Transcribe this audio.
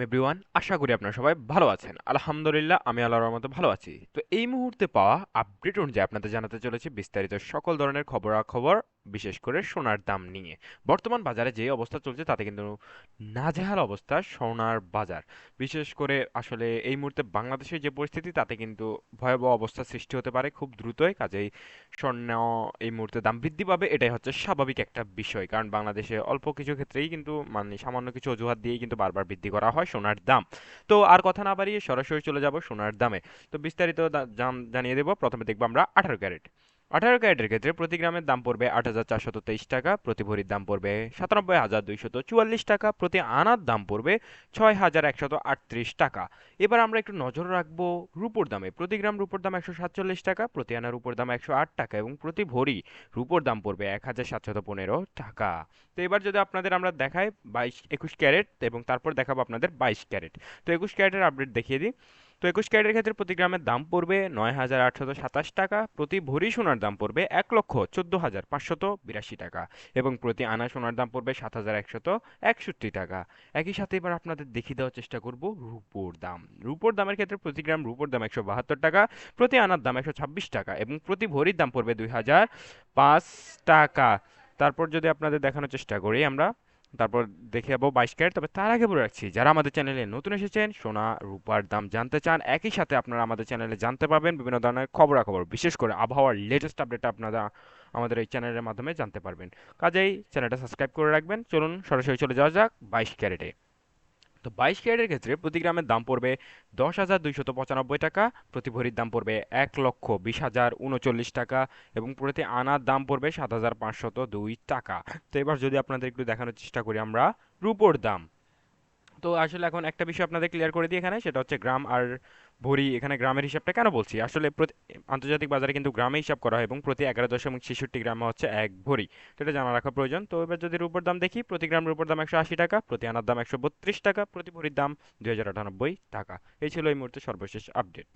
Everyone আশা করি আপনারা সবাই ভালো আছেন। আলহামদুলিল্লাহ, আমি আল্লাহর মতো ভালো আছি। তো এই মুহূর্তে পাওয়া আপডেট অনুযায়ী আপনাদের জানাতে চলেছে বিস্তারিত সকল ধরনের খবরাখবর। বিশেষ করে সোনার দাম নিয়ে। বর্তমান বাজারে যে অবস্থা চলছে তাতে কিন্তু নাজেহাল অবস্থা সোনার বাজার। বিশেষ করে আসলে এই মুহূর্তে বাংলাদেশের যে পরিস্থিতি তাতে কিন্তু ভয়াবহ অবস্থা সৃষ্টি হতে পারে খুব দ্রুতই। কাজেই স্বর্ণ এই মুহূর্তে দাম বৃদ্ধি পাবে, এটাই হচ্ছে স্বাভাবিক একটা বিষয়। কারণ বাংলাদেশে অল্প কিছু ক্ষেত্রেই কিন্তু মানে সামান্য কিছু অজুহাত দিয়েই কিন্তু বারবার বৃদ্ধি করা হয় সোনার দাম। তো আর কথা না বাড়িয়ে সরাসরি চলে যাব সোনার দামে। তো বিস্তারিত জানিয়ে দেবো। প্রথমে দেখব আমরা আঠারো ক্যারেট। আঠারো ক্যারেটের ক্ষেত্রে প্রতি গ্রামের দাম পড়বে আট হাজার চারশত তেইশ টাকা, প্রতি ভরির দাম পড়বে সাতানব্বই হাজার দুইশত চুয়াল্লিশ টাকা, প্রতি আনার দাম পড়বে ছয় হাজার একশত আটত্রিশ টাকা। এবার আমরা একটু নজর রাখব রুপোর দামে। প্রতি গ্রাম রুপোর দাম একশো সাতচল্লিশ টাকা, প্রতি আনা রুপোর দাম একশো আট টাকা এবং প্রতি ভরি রুপোর দাম পড়বে এক হাজার সাতশত পনেরো টাকা। তো এবার যদি আপনাদের আমরা দেখাই বাইশ, একুশ ক্যারেট এবং তারপর দেখাবো আপনাদের বাইশ ক্যারেট। তো একুশ ক্যারেটের আপডেট দেখিয়ে দিই। তো একুশ ক্যারেটের ক্ষেত্রে প্রতি গ্রামের দাম পড়বে নয় হাজার আটশত সাতাশ টাকা, প্রতি ভরি সোনার দাম পড়বে এক লক্ষ চোদ্দ হাজার পাঁচশত বিরাশি টাকা এবং প্রতি আনা সোনার দাম পড়বে সাত হাজার একশত একষট্টি টাকা। একই সাথে এবার আপনাদের দেখিয়ে দেওয়ার চেষ্টা করব রুপোর দাম। রুপোর দামের ক্ষেত্রে প্রতি গ্রাম রুপোর দাম একশো বাহাত্তর টাকা, প্রতি আনার দাম একশো ছাব্বিশ টাকা এবং প্রতি ভরির দাম পড়বে দুই হাজার পাঁচ টাকা। তারপর যদি আপনাদের দেখানোর চেষ্টা করি আমরা তারপর দেখে যাব বাইশ ক্যারেট, তবে তার আগে বলে রাখছি, যারা আমাদের চ্যানেলে নতুন এসেছেন, সোনা, রূপার দাম জানতে চান, একই সাথে আপনারা আমাদের চ্যানেলে জানতে পারবেন বিভিন্ন ধরনের খবরাখবর, বিশেষ করে আবহাওয়ার লেটেস্ট আপডেট আপনারা আমাদের এই চ্যানেলের মাধ্যমে জানতে পারবেন। কাজেই চ্যানেলটা সাবস্ক্রাইব করে রাখবেন। চলুন সরাসরি চলে যাওয়া যাক বাইশ ক্যারেটে। তো বাইশ ক্যারেটের ক্ষেত্রে প্রতি গ্রামের দাম পড়বে দশ হাজার দুইশত পঁচানব্বই টাকা, প্রতি ভরির দাম পড়বে এক লক্ষ বিশ হাজার উনচল্লিশ টাকা এবং প্রতি আনার দাম পড়বে সাত হাজার পাঁচশত দুই টাকা। তো এবার যদি আপনাদের একটু দেখানোর চেষ্টা করি আমরা, রুপোর দাম। তো আসলে এখন একটা বিষয় আপনাদের ক্লিয়ার করে দিই এখানে, সেটা হচ্ছে গ্রাম আর ভরি, এখানে গ্রামের হিসাবটা কেন বলছি? আসলে আন্তর্জাতিক বাজারে কিন্তু গ্রামে হিসাব করা হয় এবং প্রতি এগারো দশমিক ছেষট্টি গ্রাম হচ্ছে এক ভরি, সেটা জানা রাখা প্রয়োজন। তো এবার যদি রূপর দাম দেখি, প্রতি গ্রাম রূপর দাম একশো আশি টাকা, প্রতি আনার দাম একশো বত্রিশ টাকা, প্রতি ভরির দাম দুই হাজার আটানব্বই টাকা। এই ছিল এই মুহূর্তে সর্বশেষ আপডেট